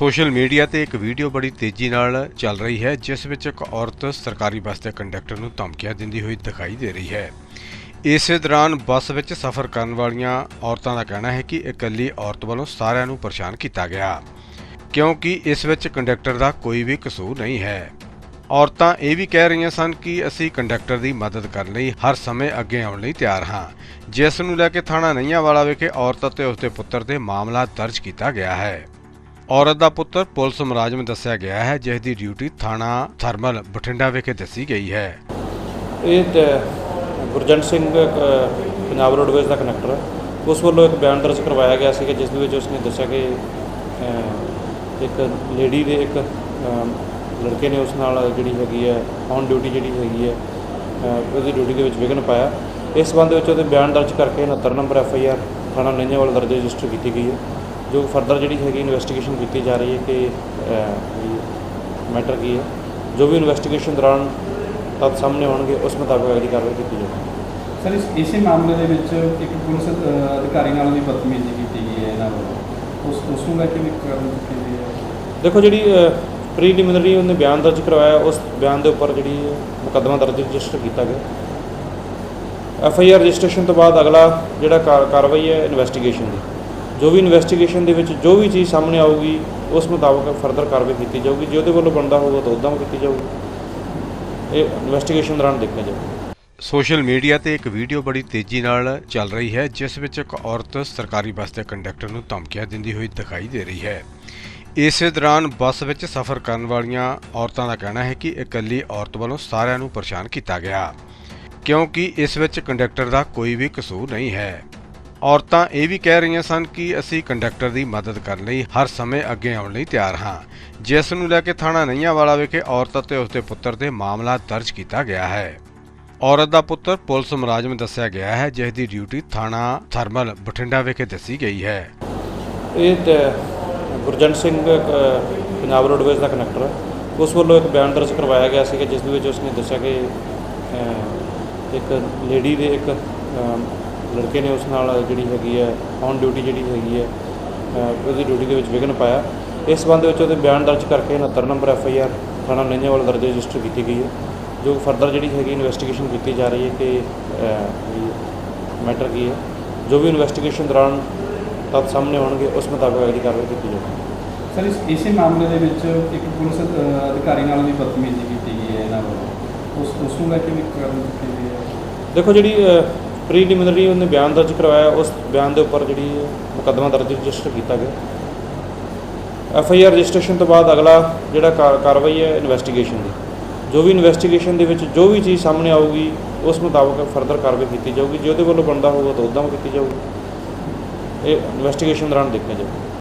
Social media ਤੇ ਇੱਕ video ਬੜੀ ਤੇਜ਼ੀ ਨਾਲ ਚੱਲ ਰਹੀ ਹੈ, ਜਿਸ ਵਿੱਚ ਇੱਕ ਔਰਤ ਸਰਕਾਰੀ ਬੱਸ ਦੇ ਕੰਡਕਟਰ ਨੂੰ ਧਮਕੀਆਂ ਦਿੰਦੀ ਹੋਈ ਦਿਖਾਈ ਦੇ ਰਹੀ ਹੈ। ਇਸੇ ਦੌਰਾਨ ਬੱਸ ਵਿੱਚ ਸਫ਼ਰ ਕਰਨ ਵਾਲੀਆਂ ਔਰਤਾਂ ਦਾ ਕਹਿਣਾ ਹੈ ਕਿ ਇਕੱਲੀ ਔਰਤ ਵੱਲੋਂ ਸਾਰਿਆਂ ਨੂੰ ਪਰੇਸ਼ਾਨ ਕੀਤਾ ਗਿਆ, ਕਿਉਂਕਿ ਇਸ ਵਿੱਚ ਕੰਡਕਟਰ ਦਾ ਕੋਈ ਵੀ ਕਸੂਰ ਨਹੀਂ ਹੈ। ਔਰਤਾਂ ਇਹ ਵੀ ਕਹਿ ਰਹੀਆਂ ਸਨ ਕਿ ਅਸੀਂ ਕੰਡਕਟਰ ਦੀ ਮਦਦ ਕਰਨ ਲਈ ਹਰ ਸਮੇਂ ਅੱਗੇ ਆਉਣ ਲਈ ਤਿਆਰ ਹਾਂ। ਜਿਸ ਨੂੰ ਲੈ ਕੇ ਥਾਣਾ ਨਈਆਂ ਵਾਲਾ ਵਿਖੇ ਔਰਤ ਅਤੇ ਉਸਦੇ ਪੁੱਤਰ ਤੇ ਮਾਮਲਾ ਦਰਜ ਕੀਤਾ ਗਿਆ ਹੈ। ਔਰਤ ਦਾ ਪੁੱਤਰ ਪੁਲਿਸ ਮੁਲਾਜ਼ਮ ਦੱਸਿਆ ਗਿਆ ਹੈ ਜਿਸ ਦੀ ਡਿਊਟੀ ਥਾਣਾ ਥਰਮਲ ਬਠਿੰਡਾ ਵਿਖੇ ਦੱਸੀ ਗਈ ਹੈ। ਇਹ ਗੁਰਜੰਟ ਸਿੰਘ ਪੰਜਾਬ ਰੋਡਵੇਜ਼ ਦਾ ਕਨੈਕਟਰ ਉਸ ਵੱਲੋਂ ਇੱਕ ਬਿਆਨ ਦਰਜ ਕਰਵਾਇਆ ਗਿਆ ਸੀ ਜਿਸ ਦੇ ਵਿੱਚ ਉਸਨੇ ਦੱਸਿਆ ਕਿ ਇੱਕ ਲੇਡੀ ਦੇ ਇੱਕ ਲੜਕੇ ਨੇ ਉਸ ਨਾਲ ਜਿਹੜੀ ਹੈਗੀ ਹੈ ਔਨ ਡਿਊਟੀ ਜਿਹੜੀ ਹੈਗੀ ਹੈ ਅ, ਉਹਦੀ ਡਿਊਟੀ ਦੇ ਵਿੱਚ ਵਿਘਨ ਪਾਇਆ। ਇਸ ਸੰਬੰਧ ਵਿੱਚ ਉਹਦੇ ਬਿਆਨ ਦਰਜ ਕਰਕੇ 69 ਨੰਬਰ ਐਫ ਆਈ ਆਰ ਥਾਣਾ ਨੰਨੇਵਾਲ ਦਰਜ ਰਜਿਸਟਰ ਕੀਤੀ ਗਈ ਹੈ। ਜੋ ਫਰਦਰ ਜਿਹੜੀ ਹੈਗੀ ਇਨਵੈਸਟੀਗੇਸ਼ਨ ਕੀਤੀ ਜਾ ਰਹੀ ਹੈ ਕਿ ਮੈਟਰ ਕੀ ਹੈ ਜੋ ਵੀ ਇਨਵੈਸਟੀਗੇਸ਼ਨ ਦੌਰਾਨ ਤੱਥ ਸਾਹਮਣੇ ਆਉਣਗੇ ਉਸ ਮੁਤਾਬਕ ਅਗਲੀ ਕਾਰਵਾਈ ਕੀਤੀ ਜਾਵੇਗੀ ਸਰ ਇਸ ਇਸੇ ਮਾਮਲੇ ਦੇ ਵਿੱਚ ਇੱਕ ਪੁਲਿਸ ਅਧਿਕਾਰੀ ਨਾਲ ਵੀ ਬਦਤਮੀਜ਼ੀ ਕੀਤੀ ਗਈ ਹੈ ਇਹਨਾਂ ਵੱਲੋਂ। ਉਸ ਉਸ ਨੂੰ ਲੈ ਕੇ ਵੀ ਕਾਰਵਾਈ ਕੀਤੀ ਗਈ ਹੈ। ਦੇਖੋ ਜਿਹੜੀ ਪ੍ਰੀਲਿਮਿਨਰੀ ਉਹਨੇ ਬਿਆਨ ਦਰਜ ਕਰਵਾਇਆ ਉਸ ਬਿਆਨ ਦੇ ਉੱਪਰ ਜਿਹੜੀ ਮੁਕੱਦਮਾ ਦਰਜ ਰਜਿਸਟਰ ਕੀਤਾ ਗਿਆ। ਐਫ ਆਈ ਆਰ ਰਜਿਸਟ੍ਰੇਸ਼ਨ ਤੋਂ ਬਾਅਦ ਅਗਲਾ ਜਿਹੜਾ ਕਾਰਵਾਈ ਹੈ ਇਨਵੈਸਟੀਗੇਸ਼ਨ ਦੀ। ਜੋ ਵੀ ਇਨਵੈਸਟੀਗੇਸ਼ਨ ਦੇ ਵਿੱਚ ਜੋ ਵੀ ਚੀਜ਼ ਸਾਹਮਣੇ ਆਊਗੀ, ਉਸ ਮੁਤਾਬਕ ਫਰਦਰ ਕਾਰਵਾਈ ਕੀਤੀ ਜਾਊਗੀ। ਜੇ ਉਹਦੇ ਵੱਲੋਂ ਬਣਦਾ ਹੋਊਗਾ ਤਾਂ ਉੱਦਾਂ ਕੀਤੀ ਜਾਊਗੀ। ਇਹ ਇਨਵੈਸਟੀਗੇਸ਼ਨ ਦੌਰਾਨ ਦੇਖਿਆ ਜਾਊਗਾ। ਸੋਸ਼ਲ ਮੀਡੀਆ ਤੇ ਇੱਕ ਵੀਡੀਓ ਬੜੀ ਤੇਜ਼ੀ ਨਾਲ ਚੱਲ ਰਹੀ ਹੈ, ਜਿਸ ਵਿੱਚ ਇੱਕ ਔਰਤ ਸਰਕਾਰੀ ਬੱਸ ਦੇ ਕੰਡਕਟਰ ਨੂੰ ਧਮਕੀਆਂ ਦਿੰਦੀ ਹੋਈ ਦਿਖਾਈ ਦੇ ਰਹੀ ਹੈ। ਇਸੇ ਦੌਰਾਨ ਬੱਸ ਵਿੱਚ ਸਫ਼ਰ ਕਰਨ ਵਾਲੀਆਂ ਔਰਤਾਂ ਦਾ ਕਹਿਣਾ ਹੈ ਕਿ ਇਕੱਲੀ ਔਰਤ ਵੱਲੋਂ ਸਾਰਿਆਂ ਨੂੰ ਪਰੇਸ਼ਾਨ ਕੀਤਾ ਗਿਆ। ਕਿਉਂਕਿ ਇਸ ਵਿੱਚ ਕੰਡਕਟਰ ਦਾ ਕੋਈ ਵੀ ਕਸੂਰ ਨਹੀਂ ਹੈ। ਔਰਤਾਂ ਇਹ ਵੀ ਕਹਿ ਰਹੀਆਂ ਸਨ ਕਿ ਅਸੀਂ ਕੰਡਕਟਰ ਦੀ ਮਦਦ ਕਰਨ ਲਈ ਹਰ ਸਮੇਂ ਅੱਗੇ ਆਉਣ ਲਈ ਤਿਆਰ ਹਾਂ। ਜਿਸ ਨੂੰ ਲੈ ਕੇ ਥਾਣਾ ਨਈਆਂ ਵਾਲਾ ਵਿਖੇ ਔਰਤ ਅਤੇ ਉਸਦੇ ਪੁੱਤਰ ਤੇ ਮਾਮਲਾ ਦਰਜ ਕੀਤਾ ਗਿਆ ਹੈ। ਔਰਤ ਦਾ ਪੁੱਤਰ ਪੁਲਿਸ ਮੁਲਾਜ਼ਮ ਦੱਸਿਆ ਗਿਆ ਹੈ, ਜਿਸ ਦੀ ਡਿਊਟੀ ਥਾਣਾ ਥਰਮਲ ਬਠਿੰਡਾ ਵਿਖੇ ਦੱਸੀ ਗਈ ਹੈ। ਇਹ ਗੁਰਜੰਟ ਸਿੰਘ ਪੰਜਾਬ ਰੋਡਵੇਜ਼ ਦਾ ਕੰਡਕਟਰ ਹੈ। ਉਸ ਵੱਲੋਂ ਇੱਕ ਬਿਆਨ ਦਰਜ ਕਰਵਾਇਆ ਗਿਆ ਸੀ ਜਿਸ ਦੇ ਵਿੱਚ ਉਸਨੇ ਦੱਸਿਆ ਕਿ ਇੱਕ ਲੇਡੀ ਦੇ ਇੱਕ ਲੜਕੇ ਨੇ ਉਸ ਨਾਲ ਜਿਹੜੀ ਹੈਗੀ ਹੈ ਔਨ ਡਿਊਟੀ ਜਿਹੜੀ ਹੈਗੀ ਹੈ ਉਹਦੀ ਡਿਊਟੀ ਦੇ ਵਿੱਚ ਵਿਘਨ ਪਾਇਆ। ਇਸ ਸੰਬੰਧ ਵਿੱਚ ਉਹਦੇ ਬਿਆਨ ਦਰਜ ਕਰਕੇ 69 ਨੰਬਰ ਐਫ ਆਈ ਆਰ ਥਾਣਾ ਨੰਨੇਵਾਲ ਦਰਜ ਰਜਿਸਟਰ ਕੀਤੀ ਗਈ ਹੈ ਜੋ ਫਰਦਰ ਜਿਹੜੀ ਹੈਗੀ ਇਨਵੈਸਟੀਗੇਸ਼ਨ ਕੀਤੀ ਜਾ ਰਹੀ ਹੈ ਕਿ ਮੈਟਰ ਕੀ ਹੈ। ਜੋ ਵੀ ਇਨਵੈਸਟੀਗੇਸ਼ਨ ਦੌਰਾਨ ਤੱਥ ਸਾਹਮਣੇ ਆਉਣਗੇ ਉਸ ਮੁਤਾਬਕ ਅਗਲੀ ਕਾਰਵਾਈ ਕੀਤੀ ਜਾਵੇਗੀ ਸਰ ਇਸ ਇਸੇ ਮਾਮਲੇ ਦੇ ਵਿੱਚ ਇੱਕ ਪੁਲਿਸ ਅਧਿਕਾਰੀ ਨਾਲ ਵੀ ਬਦਤਮੀਜ਼ੀ ਕੀਤੀ ਗਈ ਹੈ ਇਹਨਾਂ ਵੱਲੋਂ। ਉਸ ਉਸ ਨੂੰ ਲੈ ਕੇ ਵੀ ਕਾਰਵਾਈ ਕੀਤੀ ਗਈ ਹੈ? ਦੇਖੋ ਜਿਹੜੀ ਪ੍ਰੀਲਿਮਿਨਰੀ ਉਹਨੇ ਬਿਆਨ ਦਰਜ ਕਰਵਾਇਆ, ਉਸ ਬਿਆਨ ਦੇ ਉੱਪਰ ਜਿਹੜੀ ਮੁਕੱਦਮਾ ਦਰਜ ਰਜਿਸਟਰ ਕੀਤਾ ਗਿਆ। ਐਫ ਆਈ ਆਰ ਰਜਿਸਟ੍ਰੇਸ਼ਨ ਤੋਂ ਬਾਅਦ ਅਗਲਾ ਜਿਹੜਾ ਕਾ- ਕਾਰਵਾਈ ਹੈ ਇਨਵੈਸਟੀਗੇਸ਼ਨ ਦੀ। ਜੋ ਵੀ ਇਨਵੈਸਟੀਗੇਸ਼ਨ ਦੇ ਵਿੱਚ ਜੋ ਵੀ ਚੀਜ਼ ਸਾਹਮਣੇ ਆਊਗੀ, ਉਸ ਮੁਤਾਬਕ ਫਰਦਰ ਕਾਰਵਾਈ ਕੀਤੀ ਜਾਊਗੀ। ਜੇ ਉਹਦੇ ਵੱਲੋਂ ਬਣਦਾ ਹੋਊਗਾ ਤਾਂ ਉੱਦਾਂ ਕੀਤੀ ਜਾਊਗੀ। ਇਹ ਇਨਵੈਸਟੀਗੇਸ਼ਨ ਦੌਰਾਨ ਦੇਖਿਆ ਜਾਊਗਾ।